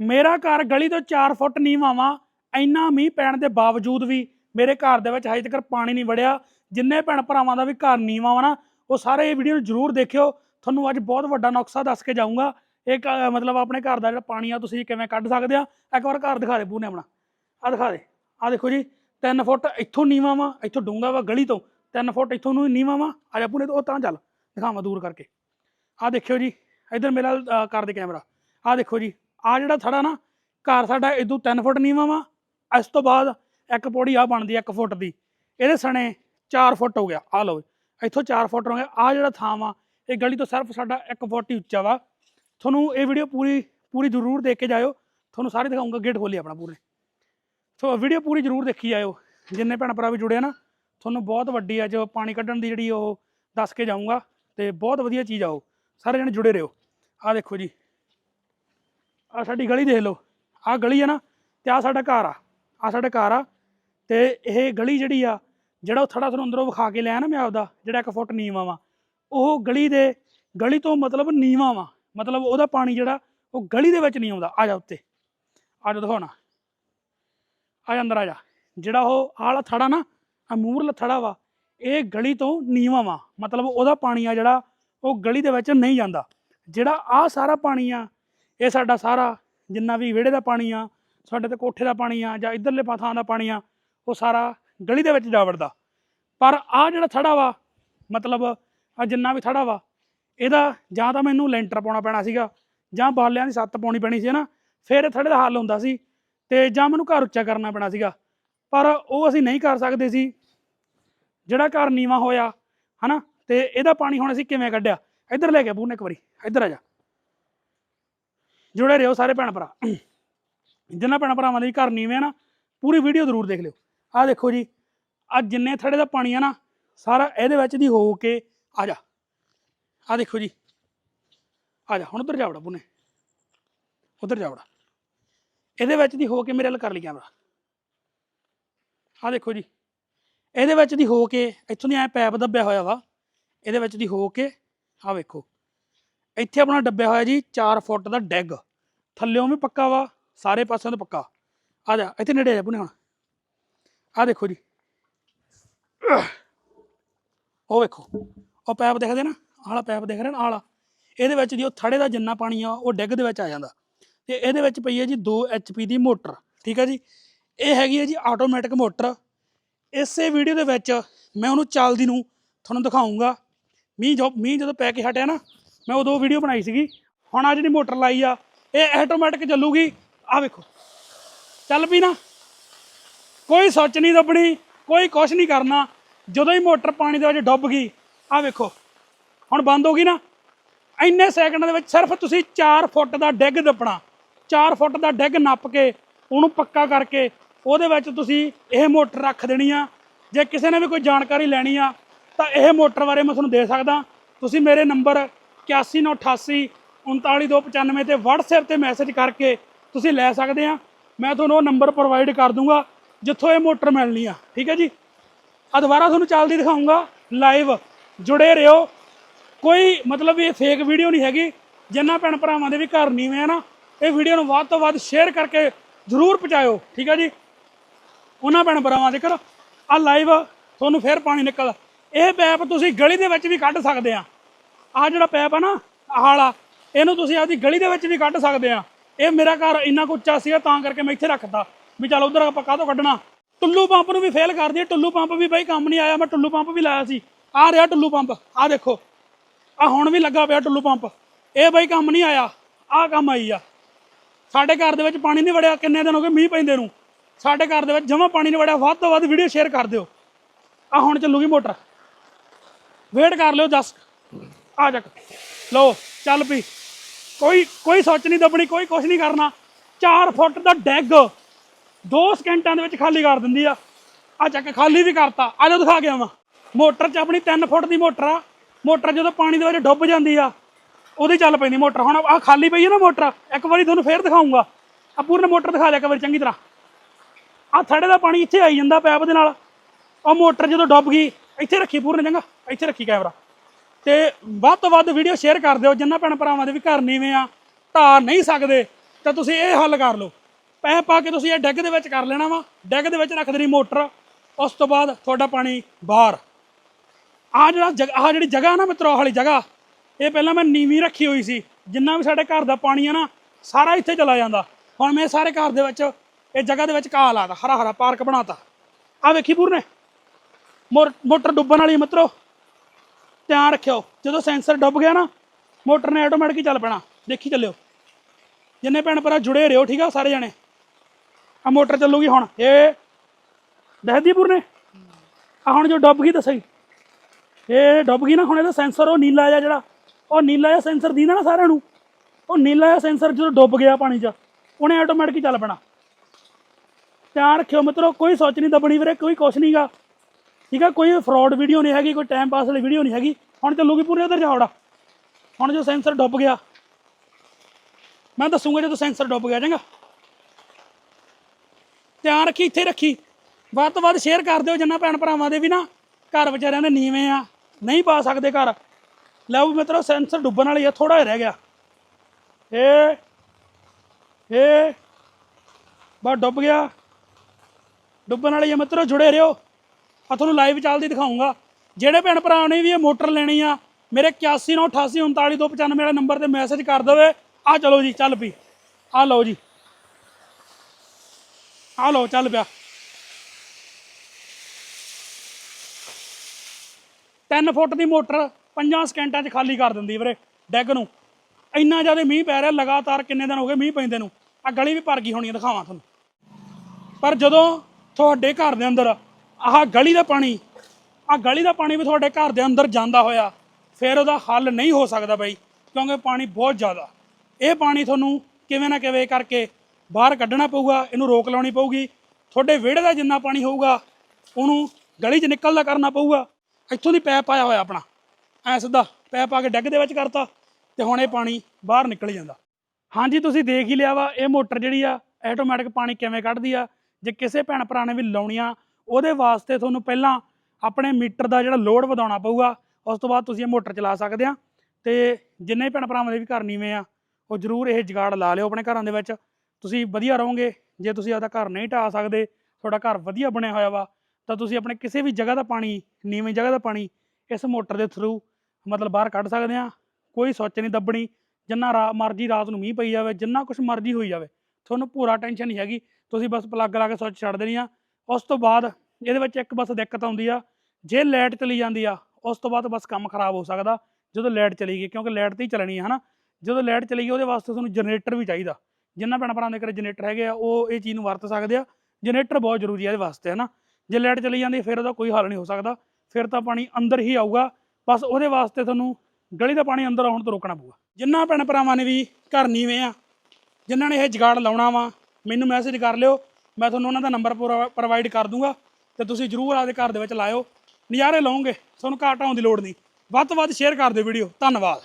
ਮੇਰਾ ਘਰ ਗਲੀ ਤੋਂ 4 ਫੁੱਟ ਨੀਵਾਂ ਵਾ ਇੰਨਾ ਮੀਂਹ ਪੈਣ ਦੇ ਬਾਵਜੂਦ ਵੀ ਮੇਰੇ ਘਰ ਦੇ ਵਿੱਚ ਹਜੇ ਤੱਕ ਪਾਣੀ ਨਹੀਂ ਵੜਿਆ। ਜਿੰਨੇ ਭੈਣ ਭਰਾਵਾਂ ਦਾ ਵੀ ਘਰ ਨੀਵਾਂ ਵਾ ਨਾ ਉਹ ਸਾਰੇ ਇਹ ਵੀਡੀਓ ਨੂੰ ਜ਼ਰੂਰ ਦੇਖਿਓ। ਤੁਹਾਨੂੰ ਅੱਜ ਬਹੁਤ ਵੱਡਾ ਨੁਕਸਾ ਦੱਸ ਕੇ ਜਾਊਂਗਾ। ਇਹ ਕ- ਮਤਲਬ ਆਪਣੇ ਘਰ ਦਾ ਜਿਹੜਾ ਪਾਣੀ ਆ ਤੁਸੀਂ ਕਿਵੇਂ ਕੱਢ ਸਕਦੇ ਆ? ਇੱਕ ਵਾਰ ਘਰ ਦਿਖਾ ਦੇ ਪੂਨੇ ਆਪਣਾ। ਆ ਦਿਖਾ ਦੇ। ਆ ਦੇਖੋ ਜੀ 3 ਫੁੱਟ ਇੱਥੋਂ ਨੀਵਾਂ ਵਾ ਇੱਥੋਂ ਡੂੰਗਾ ਵਾ ਗਲੀ ਤੋਂ। 3 ਫੁੱਟ ਇੱਥੋਂ ਨੂੰ ਨੀਵਾਂ ਵਾ। ਆ ਜਾ ਪੂਨੇ ਤੋਂ ਉਹ ਤਾਂ ਚੱਲ। ਦਿਖਾਵਾਂ ਦੂਰ ਕਰਕੇ। ਆ ਦੇਖਿਓ ਜੀ ਇਧਰ ਮੇਰਾ ਅ, ਕਰ ਦੇ ਕੈਮਰਾ। ਆ ਦੇਖੋ ਜੀ ਆ ਜਿਹੜਾ ਥੜਾ ਨਾ, ਘਰ ਸਾਡਾ ਇਦੋਂ 3 ਫੁੱਟ ਨੀਵਾਂ ਵਾ, ਇਸ ਤੋਂ ਬਾਅਦ ਇੱਕ ਪੌੜੀ ਆ ਬਣਦੀ ਆ 1 ਫੁੱਟ ਦੀ। ਇਹਦੇ ਸਣੇ 4 ਫੁੱਟ ਹੋ ਗਿਆ ਆ ਲਓ ਇੱਥੋਂ 4 ਫੁੱਟ ਹੋ ਗਿਆ ਆ ਜਿਹੜਾ ਥਾਂ ਵਾ, ਇਹ ਗਲੀ ਤੋਂ ਸਿਰਫ ਸਾਡਾ 1 ਫੁੱਟ ਹੀ ਉੱਚਾ ਵਾ। ਤੁਹਾਨੂੰ ਇਹ ਵੀਡੀਓ ਪੂਰੀ ਪੂਰੀ ਜ਼ਰੂਰ ਦੇਖ ਕੇ ਜਾਇਓ। ਤੁਹਾਨੂੰ ਸਾਰੇ ਦਿਖਾਉਂਗਾ ਗੇਟ ਖੋਲੀ ਆਪਣਾ ਪੂਰੇ। ਸੋ ਵੀਡੀਓ ਪੂਰੀ ਜ਼ਰੂਰ ਦੇਖੀ ਜਾਇਓ। ਜਿੰਨੇ ਭੈਣ ਭਰਾ ਵੀ ਜੁੜੇ ਆ ਨਾ, ਤੁਹਾਨੂੰ ਬਹੁਤ ਵੱਡੀ ਅੱਜ ਪਾਣੀ ਕੱਢਣ ਦੀ ਜਿਹੜੀ ਉਹ ਦੱਸ ਕੇ ਜਾਊਂਗਾ, ਤੇ ਬਹੁਤ ਵਧੀਆ ਚੀਜ਼ ਆ ਉਹ। ਸਾਰੇ ਜਣੇ ਜੁੜੇ ਰਹੋ। ਆ ਦੇਖੋ ਜੀ ਆ ਸਾਡੀ ਗਲੀ ਦੇਖ ਲਓ। ਆ ਗਲੀ ਆ ਨਾ ਤੇ ਆ ਸਾਡਾ ਘਰ ਆ। ਆ ਸਾਡਾ ਘਰ ਆ ਤੇ ਇਹ ਗਲੀ ਜਿਹੜੀ ਆ, ਜਿਹੜਾ ਉਹ ਥੜਾ ਤੁਹਾਨੂੰ ਅੰਦਰੋਂ ਵਿਖਾ ਕੇ ਲਿਆ ਨਾ ਮੈਂ ਆਪਦਾ, ਜਿਹੜਾ ਇੱਕ ਫੁੱਟ ਨੀਵਾਂ ਵਾ, ਉਹ ਗਲੀ ਦੇ ਗਲੀ ਤੋਂ ਮਤਲਬ ਨੀਵਾਂ ਵਾ। ਮਤਲਬ ਉਹਦਾ ਪਾਣੀ ਜਿਹੜਾ, ਉਹ ਗਲੀ ਦੇ ਵਿੱਚ ਨਹੀਂ ਆਉਂਦਾ। ਆ ਜਾ ਉੱਤੇ। ਆ ਜਾ ਦਿਖਾਉਣਾ ਆ ਜਾ ਅੰਦਰ ਆ ਜਾ। ਜਿਹੜਾ ਉਹ ਆਹ ਥੜਾ ਨਾ ਆ ਮੂਰਲਾ ਥੜਾ ਵਾ, ਇਹ ਗਲੀ ਤੋਂ ਨੀਵਾਂ ਵਾ। ਮਤਲਬ ਉਹਦਾ ਪਾਣੀ ਆ ਜਿਹੜਾ, ਉਹ ਗਲੀ ਦੇ ਵਿੱਚ ਨਹੀਂ ਜਾਂਦਾ। ਜਿਹੜਾ ਆ ਸਾਰਾ ਪਾਣੀ ਆ ਇਹ ਸਾਡਾ ਸਾਰਾ ਜਿੰਨਾ ਵੀ ਵਿਹੜੇ ਦਾ ਪਾਣੀ ਆ, ਸਾਡੇ ਤੇ ਕੋਠੇ ਦਾ ਪਾਣੀ ਆ ਜਾਂ ਇਧਰਲੇ ਥਾਂ ਦਾ ਪਾਣੀ ਆ, ਉਹ ਸਾਰਾ ਗਲੀ ਦੇ ਵਿੱਚ ਜਾ ਵੜਦਾ ਪਰ ਆ ਜਿਹੜਾ ਥੜਾ ਵਾ, ਮਤਲਬ ਆ ਜਿੰਨਾ ਵੀ ਥੜਾ ਵਾ, ਇਹਦਾ ਜਾਂ ਤਾਂ ਮੈਨੂੰ ਲੈਂਟਰ ਪਾਉਣਾ ਪੈਣਾ ਸੀਗਾ ਜਾਂ ਬਾਲਿਆਂ ਦੀ ਛੱਤ ਪਾਉਣੀ ਪੈਣੀ ਸੀ ਨਾ ਫਿਰ ਥੜੇ ਦਾ ਹੱਲ ਹੁੰਦਾ ਸੀ ਤੇ ਜਾਂ ਮੈਨੂੰ ਘਰ ਉੱਚਾ ਕਰਨਾ ਪੈਣਾ ਸੀਗਾ। ਪਰ ਉਹ ਅਸੀਂ ਨਹੀਂ ਕਰ ਸਕਦੇ ਸੀ। ਜਿਹੜਾ ਘਰ ਨੀਵਾ ਹੋਇਆ, ਹਨਾ? ਤੇ ਇਹਦਾ ਪਾਣੀ ਹੁਣ ਅਸੀਂ ਕਿਵੇਂ ਕੱਢਿਆ? ਇੱਧਰ ਲੈ ਕੇ ਬੂਨ ਇੱਕ ਵਾਰੀ, ਇੱਧਰ ਆ ਜਾ। ਜੁੜੇ ਰਹੋ ਸਾਰੇ ਭੈਣ ਭਰਾ। ਜਿੰਨਾ ਭੈਣ ਭਰਾਵਾਂ ਦੇ ਵੀ ਘਰ ਨੀਵੇਂ ਆ ਨਾ, ਪੂਰੀ ਵੀਡੀਓ ਜ਼ਰੂਰ ਦੇਖ ਲਿਓ। ਆਹ ਦੇਖੋ ਜੀ ਆ ਜਿੰਨੇ ਥੜੇ ਦਾ ਪਾਣੀ ਆ ਨਾ, ਸਾਰਾ ਇਹਦੇ ਵਿੱਚ ਦੀ ਹੋ ਕੇ ਆ ਜਾ। ਆ ਦੇਖੋ ਜੀ, ਆ ਜਾ, ਹੁਣ ਉਧਰ ਜਾ ਵੜਾ ਬੁਨੇ। ਉਧਰ ਜਾ ਇਹਦੇ ਵਿੱਚ ਦੀ ਹੋ ਕੇ ਮੇਰੇ ਵੱਲ ਕਰ ਲਈ ਕੈਮਰਾ। ਆ ਦੇਖੋ ਜੀ, ਇਹਦੇ ਵਿੱਚ ਦੀ ਹੋ ਕੇ ਇੱਥੋਂ ਦੀ ਐ ਪੈਪ ਦੱਬਿਆ ਹੋਇਆ ਵਾ, ਇਹਦੇ ਵਿੱਚ ਦੀ ਹੋ ਕੇ ਆ ਵੇਖੋ। ਇੱਥੇ ਆਪਣਾ ਡੱਬਿਆ ਹੋਇਆ ਜੀ 4 ਫੁੱਟ ਦਾ ਡੈਗ। ਥੱਲਿਓਂ ਵੀ ਪੱਕਾ ਵਾ, ਸਾਰੇ ਪਾਸਿਓਂ ਤੋਂ ਪੱਕਾ। ਆ ਜਾ, ਇੱਥੇ ਨੇੜੇ ਆ ਜਾ ਪੁਨੇ ਹੁਣ। ਆ ਦੇਖੋ ਜੀ। ਉਹ ਵੇਖੋ, ਉਹ ਪੈਪ ਦੇਖਦੇ ਨਾ ਆਲਾ ਪੈਪ ਦੇਖ ਰਹੇ ਨਾ, ਆਹ ਇਹਦੇ ਵਿੱਚ ਜੀ, ਉਹ ਥੜੇ ਦਾ ਜਿੰਨਾ ਪਾਣੀ ਆ, ਉਹ ਡੈਗ ਦੇ ਵਿੱਚ ਆ ਜਾਂਦਾ। ਤੇ ਇਹਦੇ ਵਿੱਚ ਪਈ ਹੈ ਜੀ 2 ਐਚਪੀ ਦੀ ਮੋਟਰ, ਠੀਕ ਹੈ ਜੀ? ਇਹ ਹੈਗੀ ਹੈ ਜੀ, ਆਟੋਮੈਟਿਕ ਮੋਟਰ। ਇਸੇ ਵੀਡੀਓ ਦੇ ਵਿੱਚ ਮੈਂ ਉਹਨੂੰ ਚੱਲਦੀ ਨੂੰ ਤੁਹਾਨੂੰ ਦਿਖਾਉਂਗਾ ਮੀਂਹ ਜੋ, ਮੀਂਹ ਜਦੋਂ ਪੈ ਕੇ ਹਟਿਆ ਨਾ ਮੈਂ ਉਦੋਂ ਵੀਡੀਓ ਬਣਾਈ ਸੀਗੀ, ਹੁਣ ਆ ਜਿਹੜੀ ਮੋਟਰ ਲਾਈ ਆ, ਇਹ ਆਟੋਮੈਟਿਕ ਚੱਲੂਗੀ। ਆ ਵੇਖੋ। ਚੱਲ ਪਈ ਨਾ। ਕੋਈ ਸੱਚ ਨਹੀਂ ਦੱਬਣੀ, ਕੋਈ ਕੁਛ ਨਹੀਂ ਕਰਨਾ। ਜਦੋਂ ਹੀ ਮੋਟਰ ਪਾਣੀ ਦੇ ਵਿੱਚ ਡੁੱਬ ਗਈ ਆ ਵੇਖੋ। ਹੁਣ ਬੰਦ ਹੋ ਗਈ ਨਾ। ਇੰਨੇ ਸੈਕਿੰਡਾਂ ਦੇ ਵਿੱਚ ਸਿਰਫ ਤੁਸੀਂ 4 ਫੁੱਟ ਦਾ ਡਿੱਗ ਦੱਪਣਾ 4 ਫੁੱਟ ਦਾ ਡਿੱਗ ਨੱਪ ਕੇ, ਉਹਨੂੰ ਪੱਕਾ ਕਰਕੇ, ਉਹਦੇ ਵਿੱਚ ਤੁਸੀਂ ਇਹ ਮੋਟਰ ਰੱਖ ਦੇਣੀ ਆ। ਜੇ ਕਿਸੇ ਨੇ ਵੀ ਕੋਈ ਜਾਣਕਾਰੀ ਲੈਣੀ ਆ, ਤਾਂ ਇਹ ਮੋਟਰ ਬਾਰੇ ਮੈਂ ਤੁਹਾਨੂੰ ਦੇ ਸਕਦਾ। ਤੁਸੀਂ ਮੇਰੇ ਨੰਬਰ 8198 39295 ਤੇ WhatsApp ਤੇ ਮੈਸੇਜ ਕਰਕੇ ਤੁਸੀਂ ਲੈ ਸਕਦੇ ਆ। ਮੈਂ ਤੁਹਾਨੂੰ ਉਹ ਨੰਬਰ ਪ੍ਰੋਵਾਈਡ ਕਰ ਦੂੰਗਾ, ਜਿੱਥੋਂ ਇਹ ਮੋਟਰ ਮਿਲਣੀ ਆ। ਠੀਕ ਹੈ ਜੀ? ਆ ਦੁਬਾਰਾ ਤੁਹਾਨੂੰ ਚੱਲਦੀ ਦਿਖਾਉਂਗਾ ਲਾਈਵ ਜੁੜੇ ਰਹੋ। ਕੋਈ ਮਤਲਬ ਇਹ ਫੇਕ ਵੀਡੀਓ ਨਹੀਂ ਹੈਗੀ, ਜਿੰਨਾ ਭੈਣ ਭਰਾਵਾਂ ਦੇ ਵੀ ਘਰ ਨੀਵੇਂ ਆ ਨਾ, ਇਹ ਵੀਡੀਓ ਨੂੰ ਵੱਧ ਤੋਂ ਵੱਧ ਸ਼ੇਅਰ ਕਰਕੇ ਜ਼ਰੂਰ ਪਹੁੰਚਾਇਓ। ਠੀਕ ਹੈ ਜੀ? ਉਹਨਾਂ ਭੈਣ ਭਰਾਵਾਂ ਦੇ ਕਰ ਆ ਲਾਈਵ ਤੁਹਾਨੂੰ ਫੇਰ ਪਾਣੀ ਨਿਕਲ। ਇਹ ਪੈਪ ਤੁਸੀਂ ਗਲੀ ਦੇ ਵਿੱਚ ਵੀ ਕੱਢ ਸਕਦੇ ਆ। ਆਹ ਜਿਹੜਾ ਪੈਪ ਆ ਨਾ, ਆਹ ਵਾਲਾ, ਇਹਨੂੰ ਤੁਸੀਂ ਆਪਦੀ ਗਲੀ ਦੇ ਵਿੱਚ ਵੀ ਕੱਢ ਸਕਦੇ ਆ। ਇਹ ਮੇਰਾ ਘਰ ਇੰਨਾ ਕੁ ਉੱਚਾ ਸੀਗਾ, ਤਾਂ ਕਰਕੇ ਮੈਂ ਇੱਥੇ ਰੱਖਤਾ। ਵੀ ਚੱਲ ਉਧਰ ਆਪਾਂ ਕਾਹਤੋਂ ਕੱਢਣਾ? ਟੁੱਲੂ ਪੰਪ ਨੂੰ ਵੀ ਫੇਲ ਕਰ ਦਈਏ। ਟੁੱਲੂ ਪੰਪ ਵੀ ਬਾਈ ਕੰਮ ਨਹੀਂ ਆਇਆ, ਮੈਂ ਟੁੱਲੂ ਪੰਪ ਵੀ ਲਾਇਆ ਸੀ। ਆ ਰਿਹਾ ਟੁੱਲੂ ਪੰਪ, ਆ ਦੇਖੋ। ਆ ਹੁਣ ਵੀ ਲੱਗਾ ਪਿਆ ਟੁੱਲੂ ਪੰਪ। ਇਹ ਬਾਈ ਕੰਮ ਨਹੀਂ ਆਇਆ, ਆ ਕੰਮ ਆਈ ਆ। ਸਾਡੇ ਘਰ ਦੇ ਵਿੱਚ ਪਾਣੀ ਨਹੀਂ ਵੜਿਆ, ਕਿੰਨੇ ਦਿਨ ਹੋ ਗਏ ਮੀਂਹ ਪੈਂਦੇ ਨੂੰ। ਸਾਡੇ ਘਰ ਦੇ ਵਿੱਚ ਜਮਾ ਪਾਣੀ ਨਹੀਂ ਵੜਿਆ, ਵੱਧ ਤੋਂ ਵੱਧ ਵੀਡੀਓ ਸ਼ੇਅਰ ਕਰ ਦਿਓ। ਆ ਹੁਣ ਚੱਲੂਗੀ ਮੋਟਰ। ਵੇਟ ਕਰ ਲਿਓ 10 ਆ ਜਾ। ਲਓ, ਚੱਲ ਪਈ ਕੋਈ ਕੋਈ ਸੋਚ ਨਹੀਂ ਦੱਬਣੀ, ਕੋਈ ਕੁਝ ਨਹੀਂ ਕਰਨਾ। 4 ਫੁੱਟ ਦਾ ਡੈਗ 2 ਸਕਿੰਟਾਂ ਦੇ ਵਿੱਚ ਖਾਲੀ ਕਰ ਦਿੰਦੀ ਆ। ਆ ਚੱਕ, ਖਾਲੀ ਵੀ ਕਰਤਾ। ਆ ਜਾ, ਦਿਖਾ ਕੇ ਆਵਾਂ। ਮੋਟਰ 'ਚ ਆਪਣੀ 3 ਫੁੱਟ ਦੀ ਮੋਟਰ ਆ। ਮੋਟਰ ਜਦੋਂ ਪਾਣੀ ਦੇ ਵਿੱਚ ਡੁੱਬ ਜਾਂਦੀ ਆ, ਉਹਦੀ ਚੱਲ ਪੈਂਦੀ ਮੋਟਰ। ਹੁਣ ਆ ਖਾਲੀ ਪਈ ਹੈ ਨਾ ਮੋਟਰ। ਇੱਕ ਵਾਰੀ ਤੁਹਾਨੂੰ ਫੇਰ ਦਿਖਾਉਂਗਾ ਆ ਪੂਰਨ ਮੋਟਰ ਦਿਖਾ ਲਿਆ ਇੱਕ ਵਾਰੀ ਚੰਗੀ ਤਰ੍ਹਾਂ। ਆ ਥੜੇ ਦਾ ਪਾਣੀ ਇੱਥੇ ਆਈ ਜਾਂਦਾ ਪੈਪ ਦੇ ਨਾਲ। ਉਹ ਮੋਟਰ ਜਦੋਂ ਡੁੱਬ ਗਈ, ਇੱਥੇ ਰੱਖੀ ਪੂਰਨ, ਚੰਗਾ। ਇੱਥੇ ਰੱਖੀ ਕੈਮਰਾ। ਤੇ ਵੱਧ ਤੋਂ ਵੱਧ ਵੀਡੀਓ ਸ਼ੇਅਰ ਕਰ ਦਿਓ, ਜਿੰਨਾ ਭੈਣ ਭਰਾਵਾਂ ਦੇ ਵੀ ਘਰ ਨੀਵੇਂ ਆ ਢਾਹ ਨਹੀਂ ਸਕਦੇ, ਤਾਂ ਤੁਸੀਂ ਇਹ ਹੱਲ ਕਰ ਲਓ। ਪੈਪ ਪਾ ਕੇ ਤੁਸੀਂ ਇਹ ਡੈਗ ਦੇ ਵਿੱਚ ਕਰ ਲੈਣਾ ਵਾ, ਡੈਗ ਦੇ ਵਿੱਚ ਰੱਖ ਦੇਣੀ ਮੋਟਰ, ਉਸ ਤੋਂ ਬਾਅਦ ਤੁਹਾਡਾ ਪਾਣੀ ਬਾਹਰ। ਆ ਜਿਹੜਾ ਆ ਜਿਹੜੀ ਜਗ੍ਹਾ ਨਾ ਮਿੱਤਰੋ ਵਾਲੀ ਜਗ੍ਹਾ, ਇਹ ਪਹਿਲਾਂ ਮੈਂ ਨੀਵੀਂ ਰੱਖੀ ਹੋਈ ਸੀ, ਜਿੰਨਾ ਵੀ ਸਾਡੇ ਘਰ ਦਾ ਪਾਣੀ ਆ ਨਾ, ਸਾਰਾ ਇੱਥੇ ਚਲਾ ਜਾਂਦਾ। ਹੁਣ ਮੈਂ ਸਾਰੇ ਘਰ ਦੇ ਵਿੱਚ, ਇਹ ਜਗ੍ਹਾ ਦੇ ਵਿੱਚ ਘਾਹ ਲਾਤਾ ਹਰਾ ਹਰਾ ਪਾਰਕ ਬਣਾਤਾ। ਆ ਵੇਖੀ ਪੂਰਨੇ? ਮੋਰ- ਮੋਟਰ ਡੁੱਬਣ ਵਾਲੀ ਮਿੱਤਰੋ। ਧਿਆਨ ਰੱਖਿਓ, ਜਦੋਂ ਸੈਂਸਰ ਡੁੱਬ ਗਿਆ ਨਾ, ਮੋਟਰ ਨੇ ਆਟੋਮੈਟਿਕ ਹੀ ਚੱਲ ਪੈਣਾ। ਦੇਖੀ ਚੱਲਿਓ। ਜਿੰਨੇ ਭੈਣ ਭਰਾ ਜੁੜੇ ਰਹੋ, ਠੀਕ ਆ, ਸਾਰੇ ਜਣੇ। ਆ ਮੋਟਰ ਚੱਲੂਗੀ ਹੁਣ। ਇਹ ਦੱਸਦੀ ਨੇ? ਆ ਹੁਣ ਜੋ ਡੁੱਬ ਗਈ ਤਾਂ ਸਹੀ। ਇਹ ਡੁੱਬ ਗਈ ਨਾ, ਹੁਣ ਇਹਦਾ ਸੈਂਸਰ, ਉਹ ਨੀਲਾ ਜਿਹਾ ਜਿਹੜਾ, ਉਹ ਨੀਲਾ ਜਿਹਾ ਸੈਂਸਰ ਦੀਨਾ ਨਾ ਸਾਰਿਆਂ ਨੂੰ। ਉਹ ਨੀਲਾ ਜਿਹਾ ਸੈਂਸਰ ਜਦੋਂ ਡੁੱਬ ਗਿਆ ਪਾਣੀ 'ਚ, ਉਹਨੇ ਆਟੋਮੈਟਿਕ ਹੀ ਚੱਲ ਪੈਣਾ। ਧਿਆਨ ਰੱਖਿਓ ਮਿੱਤਰੋ, ਕੋਈ ਸੋਚ ਨਹੀਂ ਦੱਬਣੀ ਵੀਰੇ, ਕੋਈ ਕੁਛ ਨਹੀਂਗਾ ਠੀਕ ਆ, ਕੋਈ ਫਰਾਡ ਵੀਡੀਓ ਨਹੀਂ ਹੈਗੀ, ਕੋਈ ਟਾਈਮ ਪਾਸ ਵਾਲੀ ਵੀਡੀਓ ਨਹੀਂ ਹੈਗੀ। ਹੁਣ ਚੱਲੂਗੀ ਪੂਰੇ ਉਧਰ ਜਾਵੜਾ ਹੁਣ ਜੋ ਸੈਂਸਰ ਡੁੱਬ ਗਿਆ। ਮੈਂ ਦੱਸੂਗਾ ਜਦੋਂ ਸੈਂਸਰ ਡੁੱਬ ਗਿਆ, ਚੰਗਾ। ਧਿਆਨ ਰੱਖੀ, ਇੱਥੇ ਰੱਖੀ। ਵੱਧ ਤੋਂ ਵੱਧ ਸ਼ੇਅਰ ਕਰ ਦਿਓ ਜਿੰਨਾ ਭੈਣ ਭਰਾਵਾਂ ਦੇ ਵੀ ਨਾ। ਘਰ ਵਿਚਾਰਿਆਂ ਦੇ ਨੀਵੇਂ ਆ। ਨਹੀਂ ਪਾ ਸਕਦੇ ਘਰ। ਲਓ ਵੀ ਮਿੱਤਰੋ ਸੈਂਸਰ ਡੁੱਬਣ ਵਾਲੀ ਆ ਥੋੜਾ ਜਿਹਾ ਰਹਿ ਗਿਆ। ਏ ਏ। ਬਸ ਡੁੱਬ ਗਿਆ। ਡੁੱਬਣ ਵਾਲੀ ਆ ਮਿੱਤਰੋ, ਜੁੜੇ ਰਹੋ। ਆ ਤੁਹਾਨੂੰ ਲਾਈਵ ਚੱਲਦੀ ਦਿਖਾਉਂਗਾ। ਜਿਹੜੇ ਭੈਣ ਭਰਾ ਨੇ ਵੀ ਇਹ ਮੋਟਰ ਲੈਣੀ ਆ, ਮੇਰੇ 8198839295 ਵਾਲੇ ਨੰਬਰ ਤੇ ਮੈਸੇਜ ਕਰ ਦੇਵੇ। ਆ ਚਲੋ ਜੀ, ਚੱਲ ਪਈ। ਆ ਲਓ ਜੀ। ਆ ਲਓ, ਚੱਲ ਪਿਆ। ਤਿੰਨ ਫੁੱਟ ਦੀ ਮੋਟਰ 5 ਸਕਿੰਟਾਂ 'ਚ ਖਾਲੀ ਕਰ ਦਿੰਦੀ ਵੀਰੇ, ਡੈਗ ਨੂੰ। ਇੰਨਾ ਜ਼ਿਆਦਾ ਮੀਂਹ ਪੈ ਰਿਹਾ, ਲਗਾਤਾਰ ਕਿੰਨੇ ਦਿਨ ਹੋ ਗਏ ਮੀਂਹ ਪੈਂਦੇ ਨੂੰ। ਆ ਗਲੀ ਵੀ ਭਰ ਗਈ ਹੋਣੀ ਦਿਖਾਵਾਂ ਤੁਹਾਨੂੰ। ਪਰ ਜਦੋਂ ਤੁਹਾਡੇ ਘਰ ਦੇ ਅੰਦਰ ਆਹ ਗਲੀ ਦਾ ਪਾਣੀ, ਆਹ ਗਲੀ ਦਾ ਪਾਣੀ ਵੀ ਤੁਹਾਡੇ ਘਰ ਦੇ ਅੰਦਰ ਜਾਂਦਾ ਹੋਇਆ, ਫਿਰ ਉਹਦਾ ਹੱਲ ਨਹੀਂ ਹੋ ਸਕਦਾ ਬਾਈ, ਕਿਉਂਕਿ ਪਾਣੀ ਬਹੁਤ ਜ਼ਿਆਦਾ। ਇਹ ਪਾਣੀ ਤੁਹਾਨੂੰ ਕਿਵੇਂ ਨਾ ਕਿਵੇਂ ਕਰਕੇ ਬਾਹਰ ਕੱਢਣਾ ਪਊਗਾ, ਇਹਨੂੰ ਰੋਕ ਲਾਉਣੀ ਪਊਗੀ, ਤੁਹਾਡੇ ਵਿਹੜੇ ਦਾ ਜਿੰਨਾ ਪਾਣੀ ਹੋਊਗਾ, ਉਹਨੂੰ ਗਲੀ 'ਚ ਨਿਕਲਦਾ ਕਰਨਾ ਪਊਗਾ। ਇੱਥੋਂ ਦੀ ਪੈਪ ਆਇਆ ਹੋਇਆ ਆਪਣਾ, ਐ ਸਿੱਧਾ ਪੈਪ ਆ ਕੇ ਡੈਗ ਦੇ ਵਿੱਚ ਕਰਤਾ, ਤੇ ਹੁਣ ਇਹ ਪਾਣੀ ਬਾਹਰ ਨਿਕਲ ਜਾਂਦਾ। ਹਾਂਜੀ, ਤੁਸੀਂ ਦੇਖ ਹੀ ਲਿਆ ਵਾ, ਇਹ ਮੋਟਰ ਜਿਹੜੀ ਆ ਆਟੋਮੈਟਿਕ ਪਾਣੀ ਕਿਵੇਂ ਕੱਢਦੀ ਆ, ਜੇ ਕਿਸੇ ਭੈਣ ਭਰਾ ਨੇ ਵੀ ਲਾਉਣੀਆਂ ਉਹਦੇ ਵਾਸਤੇ ਤੁਹਾਨੂੰ ਪਹਿਲਾਂ ਆਪਣੇ ਮੀਟਰ ਦਾ ਜਿਹੜਾ ਲੋਡ ਵਧਾਉਣਾ ਪਊਗਾ, ਉਸ ਤੋਂ ਬਾਅਦ ਤੁਸੀਂ ਇਹ ਮੋਟਰ ਚਲਾ ਸਕਦੇ ਆ। ਤੇ ਜਿੰਨੇ ਭੈਣ ਭਰਾਵਾਂ ਦੇ ਵੀ ਘਰ ਨੀਵੇਂ ਆ, ਉਹ ਜ਼ਰੂਰ ਇਹ ਜਗਾੜ ਲਾ ਲਿਓ ਆਪਣੇ ਘਰਾਂ ਦੇ ਵਿੱਚ। ਤੁਸੀਂ ਵਧੀਆ ਰਹੋਗੇ, ਜੇ ਤੁਸੀਂ ਆਪਦਾ ਘਰ ਨਹੀਂ ਢਾ ਸਕਦੇ, ਤੁਹਾਡਾ ਘਰ ਵਧੀਆ ਬਣਿਆ ਹੋਇਆ ਵਾ, ਤਾਂ ਤੁਸੀਂ ਆਪਣੇ ਕਿਸੇ ਵੀ ਜਗ੍ਹਾ ਦਾ ਪਾਣੀ, ਨੀਵੀਂ ਜਗ੍ਹਾ ਦਾ ਪਾਣੀ ਇਸ ਮੋਟਰ ਦੇ ਥਰੂ ਮਤਲਬ ਬਾਹਰ ਕੱਢ ਸਕਦੇ ਆ। ਕੋਈ ਸੋਚ ਨਹੀਂ ਦੱਬਣੀ, ਜਿੰਨਾ ਰਾ, ਮਰਜ਼ੀ ਰਾਤ ਨੂੰ ਮੀਂਹ ਪਈ ਜਾਵੇ, ਜਿੰਨਾ ਕੁਝ ਮਰਜ਼ੀ ਹੋਈ ਜਾਵੇ, ਤੁਹਾਨੂੰ ਪੂਰਾ ਟੈਨਸ਼ਨ ਨਹੀਂ ਹੈਗੀ। ਤੁਸੀਂ ਬਸ ਪਲੱਗ ਲਾ ਕੇ ਸੁੱਚ ਛੱਡ ਦੇਣੀ ਆ। ਉਸ ਤੋਂ ਬਾਅਦ ਇਹਦੇ ਵਿੱਚ ਇੱਕ ਬਸ ਦਿੱਕਤ ਆਉਂਦੀ ਆ, ਜੇ ਲਾਈਟ ਚਲੀ ਜਾਂਦੀ ਆ, ਉਸ ਤੋਂ ਬਾਅਦ ਬਸ ਕੰਮ ਖਰਾਬ ਹੋ ਸਕਦਾ ਜਦੋਂ ਲਾਈਟ ਚਲੀ ਗਈ, ਕਿਉਂਕਿ ਲਾਈਟ ਤੇ ਹੀ ਚੱਲਣੀ ਹੈ ਹਨਾ? ਜਦੋਂ ਲਾਈਟ ਚਲੀ ਗਈ, ਉਹਦੇ ਵਾਸਤੇ ਤੁਹਾਨੂੰ ਜਨਰੇਟਰ ਵੀ ਚਾਹੀਦਾ। ਜਿੰਨਾ ਭੈਣ ਭਰਾਵਾਂ ਦੇ ਘਰੇ ਜਨਰੇਟਰ ਹੈਗੇ ਆ, ਉਹ ਇਹ ਚੀਜ਼ ਨੂੰ ਵਰਤ ਸਕਦੇ ਆ। ਜਨਰੇਟਰ ਬਹੁਤ ਜ਼ਰੂਰੀ ਆ ਇਹਦੇ ਵਾਸਤੇ, ਹਨਾ? ਜੇ ਲਾਈਟ ਚਲੀ ਜਾਂਦੀ, ਫਿਰ ਉਹਦਾ ਕੋਈ ਹੱਲ ਨਹੀਂ ਹੋ ਸਕਦਾ, ਫਿਰ ਤਾਂ ਪਾਣੀ ਅੰਦਰ ਹੀ ਆਊਗਾ। ਬਸ ਉਹਦੇ ਵਾਸਤੇ ਤੁਹਾਨੂੰ ਗਲੀ ਦਾ ਪਾਣੀ ਅੰਦਰ ਆਉਣ ਤੋਂ ਰੋਕਣਾ ਪਊਗਾ। ਜਿੰਨਾ ਭੈਣ ਭਰਾਵਾਂ ਨੇ ਵੀ ਘਰ ਨੀਵੇਂ ਆ, ਜਿਨ੍ਹਾਂ ਨੇ ਇਹ ਜਗਾੜ ਲਾਉਣਾ ਵਾ, ਮੈਨੂੰ ਮੈਸੇਜ ਕਰ ਲਿਓ। ਮੈਂ ਤੁਹਾਨੂੰ ਉਹਨਾਂ ਦਾ ਨੰਬਰ ਪ੍ਰੋਵਾਈਡ ਕਰ ਦੂੰਗਾ ਤੇ ਤੁਸੀਂ ਜਰੂਰ ਆਪਦੇ ਘਰ ਦੇ ਵਿੱਚ ਲਾਇਓ। ਨਜ਼ਾਰੇ ਲਓਗੇ, ਤੁਹਾਨੂੰ ਘਾਟ ਆਉਣ ਦੀ ਲੋੜ ਨਹੀਂ। ਵੱਧ ਤੋਂ ਵੱਧ ਸ਼ੇਅਰ ਕਰ ਦਿਓ ਵੀਡੀਓ ਧੰਨਵਾਦ।